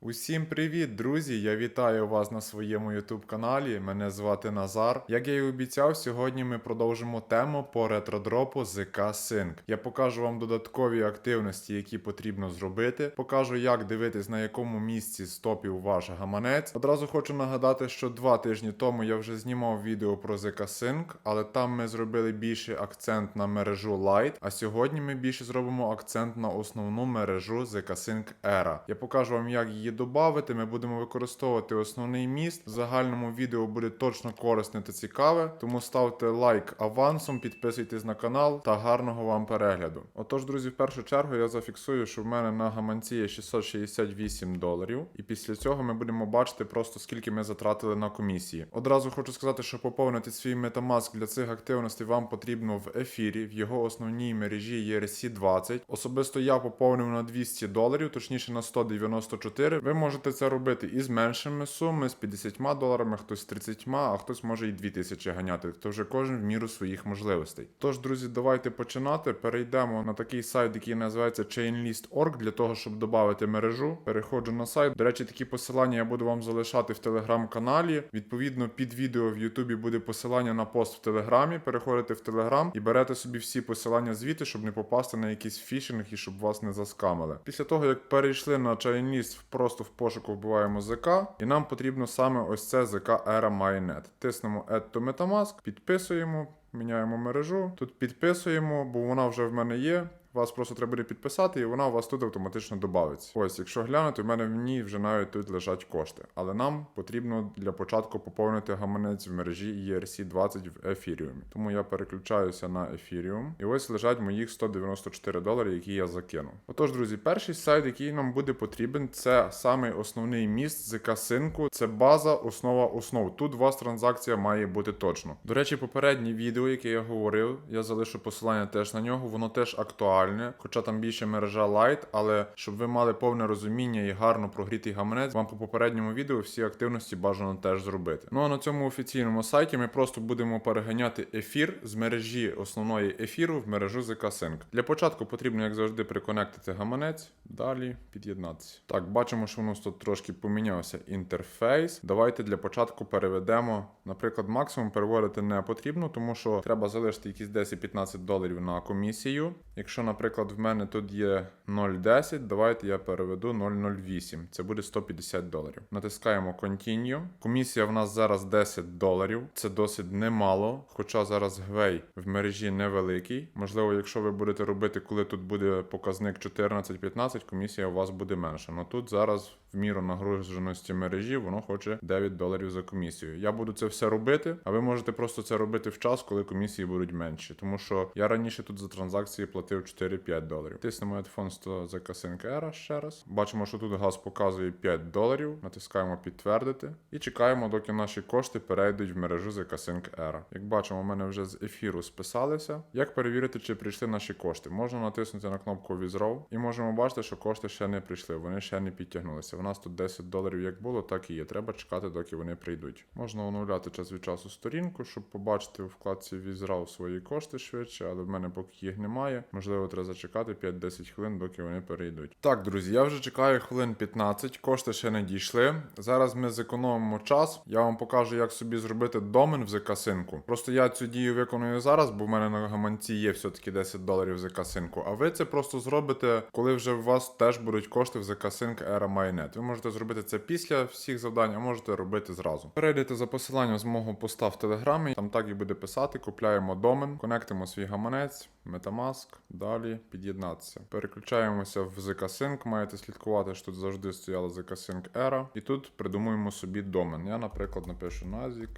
Усім привіт, друзі! Я вітаю вас на своєму YouTube каналі. Мене звати Назар. Як я і обіцяв, сьогодні ми продовжимо тему по ретродропу ZK Sync. Я покажу вам додаткові активності, які потрібно зробити. Покажу, як дивитись на якому місці стопів ваш гаманець. Одразу хочу нагадати, що два тижні тому я вже знімав відео про ZK Sync, але там ми зробили більше акцент на мережу Lite, а сьогодні ми більше зробимо акцент на основну мережу ZK Sync Era. Я покажу вам, як її додати. Ми будемо використовувати основний міст. В загальному відео буде точно корисне та цікаве. Тому ставте лайк авансом, підписуйтесь на канал та гарного вам перегляду. Отож, друзі, в першу чергу я зафіксую, що в мене на гаманці є 668 доларів, і після цього ми будемо бачити просто скільки ми затратили на комісії. Одразу хочу сказати, що поповнити свій Metamask для цих активностей вам потрібно в ефірі в його основній мережі ERC20. Особисто я поповнив на 200 доларів, точніше на 194. Ви можете це робити і з меншими сумами, з 50 доларами, хтось з 30, а хтось може і 2000 ганяти. То вже кожен в міру своїх можливостей. Тож, друзі, давайте починати. Перейдемо на такий сайт, який називається Chainlist.org, для того, щоб додати мережу. Переходжу на сайт. До речі, такі посилання я буду вам залишати в телеграм-каналі. Відповідно, під відео в Ютубі буде посилання на пост в Телеграмі. Переходите в Телеграм і берете собі всі посилання звідти, щоб не попасти на якийсь фішинг і щоб вас не заскамили. Після того, як перейшли на Chainlist, просто в пошуку вбиваємо ЗК, і нам потрібно саме ось це ЗК Era MyNet. Тиснемо Add to Metamask, підписуємо, міняємо мережу. Тут підписуємо, бо вона вже в мене є. Вас просто треба буде підписати, і вона у вас тут автоматично додається. Ось, якщо глянути, в мене в ній вже навіть тут лежать кошти. Але нам потрібно для початку поповнити гаманець в мережі ERC20 в ефіріумі. Тому я переключаюся на ефіріум. І ось лежать моїх 194 долари, які я закинув. Отож, друзі, перший сайт, який нам буде потрібен, це самий основний міст з касинку. Це база, основа основ. Тут у вас транзакція має бути точно. До речі, попереднє відео, яке я говорив, я залишу посилання теж на нього, воно теж актуальне хоча там більше мережа Lite, але щоб ви мали повне розуміння і гарно прогрітий гаманець, вам по попередньому відео всі активності бажано теж зробити. Ну а на цьому офіційному сайті ми просто будемо переганяти ефір з мережі основної ефіру в мережу ZK Sync. Для початку потрібно, як завжди, приконектити гаманець, далі під'єднатися. Так, бачимо, що у нас тут трошки помінявся інтерфейс. Давайте для початку переведемо. Наприклад, максимум переводити не потрібно, тому що треба залишити якісь 10-15 доларів на комісію. Якщо, наприклад, в мене тут є 0,10, давайте я переведу 0,08. Це буде 150 доларів. Натискаємо Continue. Комісія в нас зараз 10 доларів. Це досить немало, хоча зараз гвей в мережі невеликий. Можливо, якщо ви будете робити, коли тут буде показник 14-15, комісія у вас буде менша. Ну тут зараз міру нагруженості мережі воно хоче 9 доларів за комісію. Я буду це все робити, а ви можете просто це робити в час, коли комісії будуть менші. Тому що я раніше тут за транзакції платив 4-5 доларів. Тиснемо iPhone 100 за касинка Era ще раз. Бачимо, що тут газ показує 5 доларів. Натискаємо підтвердити і чекаємо, доки наші кошти перейдуть в мережу за касинк Era. Як бачимо, у мене вже з ефіру списалися. Як перевірити, чи прийшли наші кошти? Можна натиснути на кнопку Withdraw і можемо бачити, що кошти ще не прийшли, вони ще не підтягнулися. Нас тут 10 доларів як було, так і є. Треба чекати, доки вони прийдуть. Можна оновляти час від часу сторінку, щоб побачити у вкладці Withdraw свої кошти швидше, але в мене поки їх немає. Можливо, треба зачекати 5-10 хвилин, доки вони перейдуть. Так, друзі, я вже чекаю хвилин 15, кошти ще не дійшли. Зараз ми зекономимо час. Я вам покажу, як собі зробити домен в закасинку. Просто я цю дію виконую зараз, бо в мене на гаманці є все-таки 10 доларів за касинку. А ви це просто зробите, коли вже у вас теж будуть кошти в закасинк Era MyNet. Ви можете зробити це після всіх завдань, а можете робити зразу. Перейдете за посиланням з мого поста в телеграмі, там так і буде писати. Купляємо домен, конектимо свій гаманець, Metamask, далі під'єднатися. Переключаємося в ZK Sync, маєте слідкувати, що тут завжди стояла ZK Sync Era. І тут придумуємо собі домен. Я, наприклад, напишу Nazik.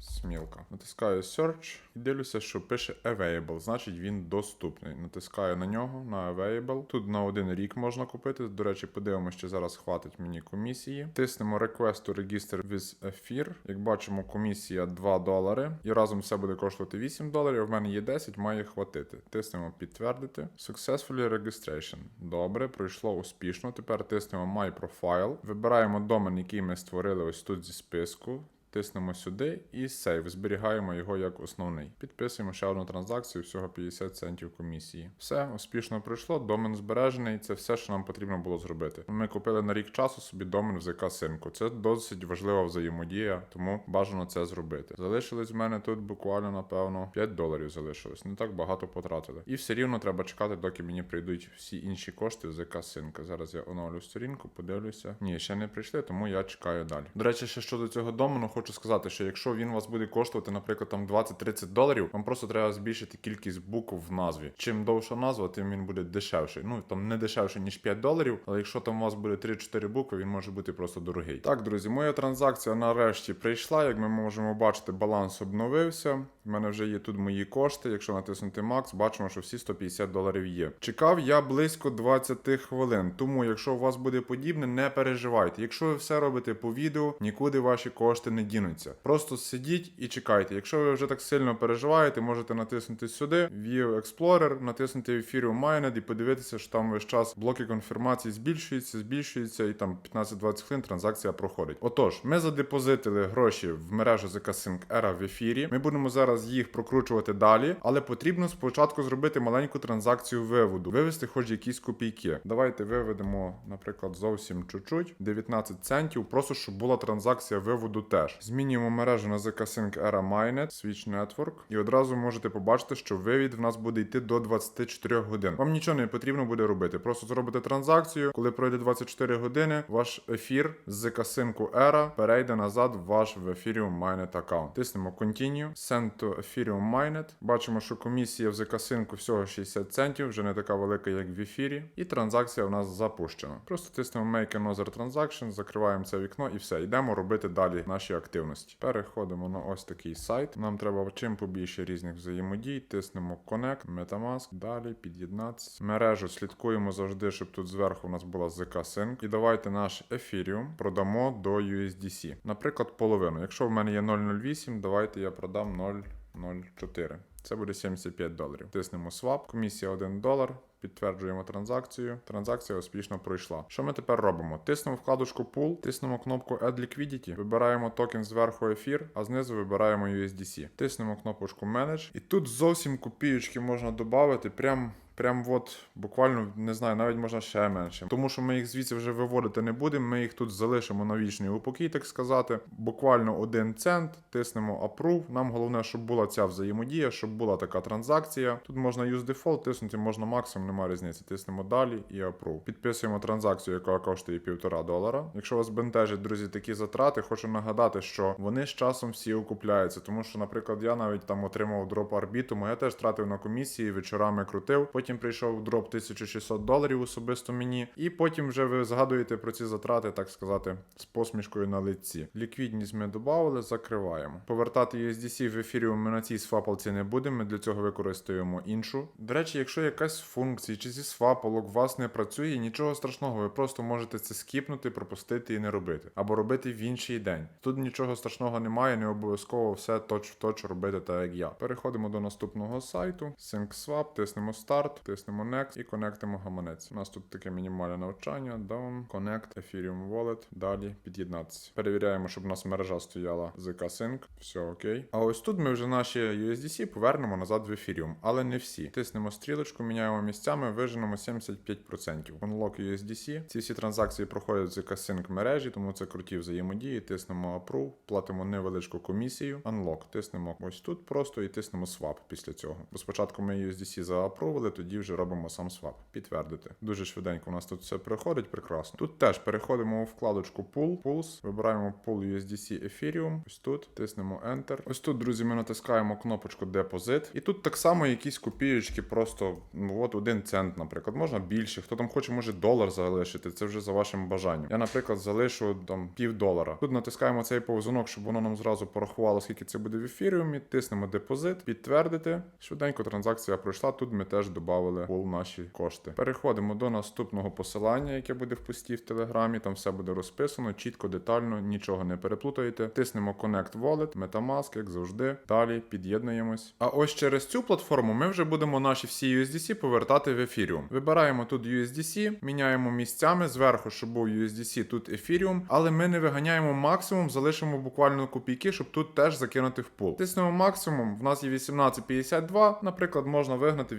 Смілка. Натискаю Search і дивлюся, що пише Available, значить він доступний. Натискаю на нього, на Available. Тут на один рік можна купити. До речі, подивимося, чи зараз хватить мені комісії. Тиснемо Request to Register with Ефір. Як бачимо, комісія 2 долари. І разом все буде коштувати 8 доларів. В мене є 10, має хватити. Тиснемо підтвердити. Successfully Registration. Добре, пройшло успішно. Тепер тиснемо My Profile. Вибираємо домен, який ми створили ось тут зі списку. Тиснемо сюди і сейв. Зберігаємо його як основний. Підписуємо ще одну транзакцію, всього 50 центів комісії. Все, успішно пройшло, домен збережений. Це все, що нам потрібно було зробити. Ми купили на рік часу собі домен в ЗК Синку. Це досить важлива взаємодія, тому бажано це зробити. Залишилось в мене тут буквально, напевно, 5 доларів залишилось. Не так багато потратили. І все рівно треба чекати, доки мені прийдуть всі інші кошти в ЗК Синка. Зараз я оновлю сторінку, подивлюся. Ні, ще не прийшли, тому я чекаю далі. До речі, ще щодо цього домену, хочу сказати, що якщо він вас буде коштувати, наприклад, там 20-30 доларів, вам просто треба збільшити кількість букв в назві. Чим довша назва, тим він буде дешевший. Ну там не дешевше, ніж 5 доларів, але якщо там у вас буде 3-4 букви, він може бути просто дорогий. Так, друзі, моя транзакція нарешті прийшла. Як ми можемо бачити, баланс обновився. У мене вже є тут мої кошти. Якщо натиснути Макс, бачимо, що всі 150 доларів є. Чекав я близько 20 хвилин. Тому, якщо у вас буде подібне, не переживайте. Якщо ви все робите по відео, нікуди ваші кошти не дінуться. Просто сидіть і чекайте. Якщо ви вже так сильно переживаєте, можете натиснути сюди, View Explorer, натиснути Ethereum Mined і подивитися, що там весь час блоки конфірмації збільшуються, збільшуються, і там 15-20 хвилин транзакція проходить. Отож, ми задепозитили гроші в мережу ZK Sync Era в ефірі. Ми будемо зараз їх прокручувати далі, але потрібно спочатку зробити маленьку транзакцію виводу, вивести хоч якісь копійки. Давайте виведемо, наприклад, зовсім чуть-чуть, 19 центів, просто щоб була транзакція виводу теж. Змінюємо мережу на ZK Sync Era Mainnet, Switch Network, і одразу можете побачити, що вивід в нас буде йти до 24 годин. Вам нічого не потрібно буде робити. Просто зробите транзакцію. Коли пройде 24 години, ваш ефір з ZK Sync Era перейде назад в ваш в Ethereum Mainnet аккаунт. Тиснемо Continue, Send to Ethereum Mainnet. Бачимо, що комісія в Sync всього 60 центів, вже не така велика, як в ефірі. І транзакція у нас запущена. Просто тиснемо Make another transaction, закриваємо це вікно і все. Йдемо робити далі наші активності. Переходимо на ось такий сайт. Нам треба чим побільше різних взаємодій. Тиснемо Connect, Metamask, далі під'єднатися. Мережу слідкуємо завжди, щоб тут зверху у нас була ZK Sync. І давайте наш Ethereum продамо до USDC. Наприклад, половину. Якщо в мене є 0,08, давайте я продам 0,04. Це буде 75 доларів. Тиснемо Swap, комісія 1 долар. Підтверджуємо транзакцію. Транзакція успішно пройшла. Що ми тепер робимо? Тиснемо вкладочку Pool, тиснемо кнопку Add Liquidity, вибираємо токен зверху ефір, а знизу вибираємо USDC. Тиснемо кнопочку Manage. І тут зовсім копійки можна додати. Прям Прям от буквально не знаю, навіть можна ще менше. Тому що ми їх звідси вже виводити не будемо. Ми їх тут залишимо на вічний упокій, так сказати. Буквально один цент, тиснемо Approve. Нам головне, щоб була ця взаємодія, щоб була така транзакція. Тут можна Use Default, тиснути, можна максимум, немає різниці. Тиснемо далі і Approve. Підписуємо транзакцію, яка коштує півтора долара. Якщо вас бентежать, друзі, такі затрати, хочу нагадати, що вони з часом всі окупляються. Тому що, наприклад, я навіть там отримав дроп арбіту, я теж тратив на комісії, вечорами крутив. Потім прийшов дроп 1600 доларів особисто мені, і потім вже ви згадуєте про ці затрати, так сказати, з посмішкою на лиці. Ліквідність ми додали, закриваємо. Повертати USDC в ефірі ми на цій свапалці не будемо. Ми для цього використаємо іншу. До речі, якщо якась з функцій чи зі свапалок у вас не працює, нічого страшного, ви просто можете це скіпнути, пропустити і не робити, або робити в інший день. Тут нічого страшного немає, не обов'язково все точ в точ робити так, як я. Переходимо до наступного сайту. SyncSwap, тиснемо Start тиснемо Next і конектимо гаманець. У нас тут таке мінімальне навчання. Down, Connect, Ethereum Wallet. Далі під'єднатися. Перевіряємо, щоб у нас мережа стояла ZK Sync. Все окей. А ось тут ми вже наші USDC повернемо назад в Ethereum, але не всі. Тиснемо стрілочку, міняємо місцями, виженемо 75%. Unlock USDC. Ці всі транзакції проходять ZK Sync мережі, тому це круті взаємодії. Тиснемо Approve, платимо невеличку комісію. Unlock. Тиснемо ось тут просто і тиснемо Swap після цього. Бо спочатку ми USDC заапрували, тоді вже робимо сам свап. Підтвердити. Дуже швиденько у нас тут все приходить, прекрасно. Тут теж переходимо у вкладочку Pool, Pools, вибираємо Pool USDC Ethereum. Ось тут тиснемо Enter. Ось тут, друзі, ми натискаємо кнопочку Deposit. І тут так само якісь копійочки, просто ну от один цент, наприклад. Можна більше. Хто там хоче, може долар залишити. Це вже за вашим бажанням. Я, наприклад, залишу там пів долара. Тут натискаємо цей повзунок, щоб воно нам зразу порахувало, скільки це буде в ефіріумі. Тиснемо депозит, підтвердити. Швиденько транзакція пройшла. Тут ми теж додали в пул наші кошти. Переходимо до наступного посилання, яке буде в пості в телеграмі. Там все буде розписано, чітко, детально, нічого не переплутаєте. Тиснемо Connect Wallet, Metamask, як завжди. Далі під'єднуємось. А ось через цю платформу ми вже будемо наші всі USDC повертати в Ethereum. Вибираємо тут USDC, міняємо місцями зверху, щоб був USDC, тут Ethereum, але ми не виганяємо максимум, залишимо буквально копійки, щоб тут теж закинути в пул. Тиснемо максимум, в нас є 18.52, наприклад, можна вигнати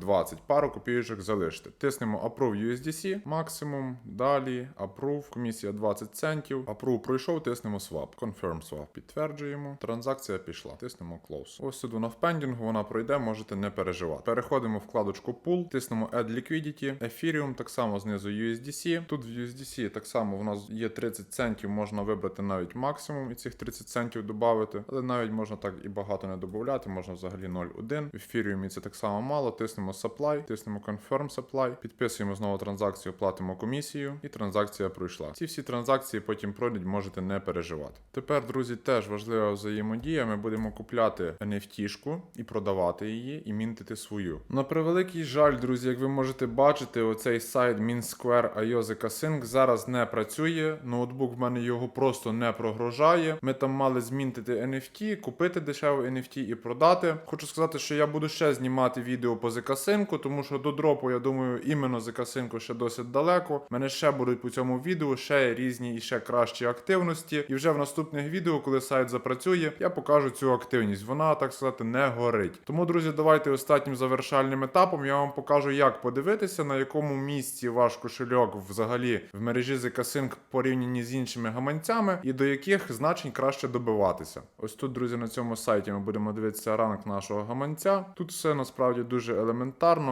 18.20, пару копійочок залишити. Тиснемо Approve USDC, максимум, далі, Approve, комісія 20 центів, Approve пройшов, тиснемо Swap, Confirm Swap, підтверджуємо, транзакція пішла, тиснемо Close. Ось тут вона в вона пройде, можете не переживати. Переходимо в вкладочку Pool, тиснемо Add Liquidity, Ethereum, так само знизу USDC. Тут в USDC так само в нас є 30 центів, можна вибрати навіть максимум і цих 30 центів додати, але навіть можна так і багато не додати, можна взагалі 0,1. В Ethereum це так само мало. Тиснемо Supply, тиснемо Confirm Supply, підписуємо знову транзакцію, платимо комісію, і транзакція пройшла. Ці всі транзакції потім пройдуть, можете не переживати. Тепер, друзі, теж важлива взаємодія. Ми будемо купляти NFT-шку і продавати її, і мінтити свою. На превеликий жаль, друзі, як ви можете бачити, оцей сайт MinSquare IOZK Sync зараз не працює. Ноутбук в мене його просто не прогрожає. Ми там мали змінтити NFT, купити дешеве NFT і продати. Хочу сказати, що я буду ще знімати відео по ZK Sync, тому що до дропу, я думаю, іменно ZK Sync ще досить далеко. Мене ще будуть по цьому відео ще різні і ще кращі активності. І вже в наступних відео, коли сайт запрацює, я покажу цю активність. Вона, так сказати, не горить. Тому, друзі, давайте останнім завершальним етапом я вам покажу, як подивитися, на якому місці ваш кошельок взагалі в мережі ZK Sync порівняні з іншими гаманцями, і до яких значень краще добиватися. Ось тут, друзі, на цьому сайті ми будемо дивитися ранг нашого гаманця. Тут все насправді дуже елементарно.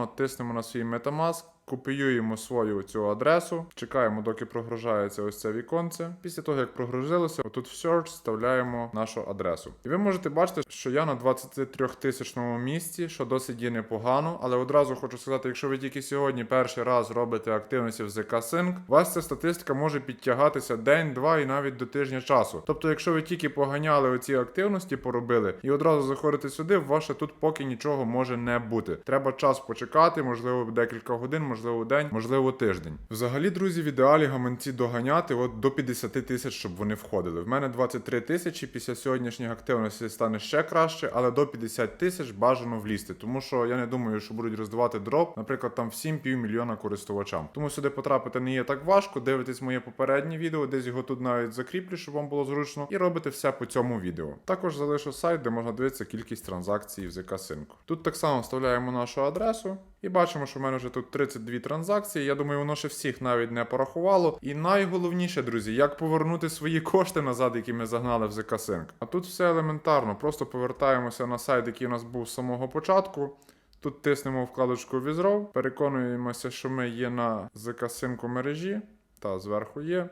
Тиснемо на свій Metamask. Копіюємо свою цю адресу, чекаємо, доки прогружається ось це віконце. Після того, як прогрузилося, отут в Search вставляємо нашу адресу. І ви можете бачити, що я на 23 тисячному місці, що досить є непогано. Але одразу хочу сказати, якщо ви тільки сьогодні перший раз робите активності в ZK Sync, у вас ця статистика може підтягатися день, два і навіть до тижня часу. Тобто, якщо ви тільки поганяли оці активності, поробили і одразу заходите сюди, ваше тут поки нічого може не бути. Треба час почекати, можливо, декілька годин, можливо, день, можливо, тиждень. Взагалі, друзі, в ідеалі гаманці доганяти от до 50 тисяч, щоб вони входили. В мене 23 тисячі. Після сьогоднішніх активностей стане ще краще, але до 50 тисяч бажано влізти. Тому що я не думаю, що будуть роздавати дроп, наприклад, там всім півмільйона користувачам. Тому сюди потрапити не є так важко. Дивитесь моє попереднє відео, десь його тут навіть закріплю, щоб вам було зручно, і робите все по цьому відео. Також залишу сайт, де можна дивитися кількість транзакцій в ZK Sync. Тут так само вставляємо нашу адресу і бачимо, що в мене вже тут 32 транзакції. Я думаю, воно ще всіх навіть не порахувало. І найголовніше, друзі, як повернути свої кошти назад, які ми загнали в ZK Sync. А тут все елементарно. Просто повертаємося на сайт, який у нас був з самого початку. Тут тиснемо вкладочку Withdraw, переконуємося, що ми є на ZK Sync мережі. Та зверху є.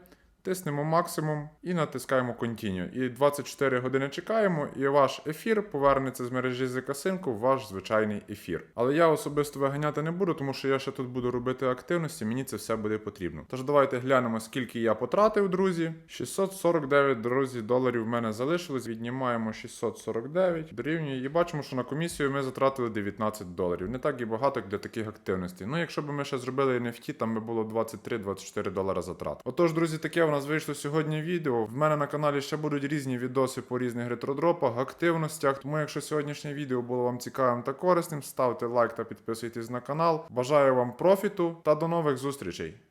Тиснемо максимум і натискаємо Continue. І 24 години чекаємо, і ваш ефір повернеться з мережі ZK Sync в ваш звичайний ефір. Але я особисто виганяти не буду, тому що я ще тут буду робити активності, мені це все буде потрібно. Тож давайте глянемо, скільки я потратив, друзі. 649 друзі, доларів в мене залишилось. Віднімаємо 649, дорівнює. І бачимо, що на комісію ми затратили 19 доларів. Не так і багато для таких активностей. Ну, якщо б ми ще зробили NFT, там би було 23-24 долара затрат. Отож, друзі, таке у нас вийшло сьогодні відео. В мене на каналі ще будуть різні відоси по різних ретродропах, активностях. Тому, якщо сьогоднішнє відео було вам цікавим та корисним, ставте лайк та підписуйтесь на канал. Бажаю вам профіту та до нових зустрічей!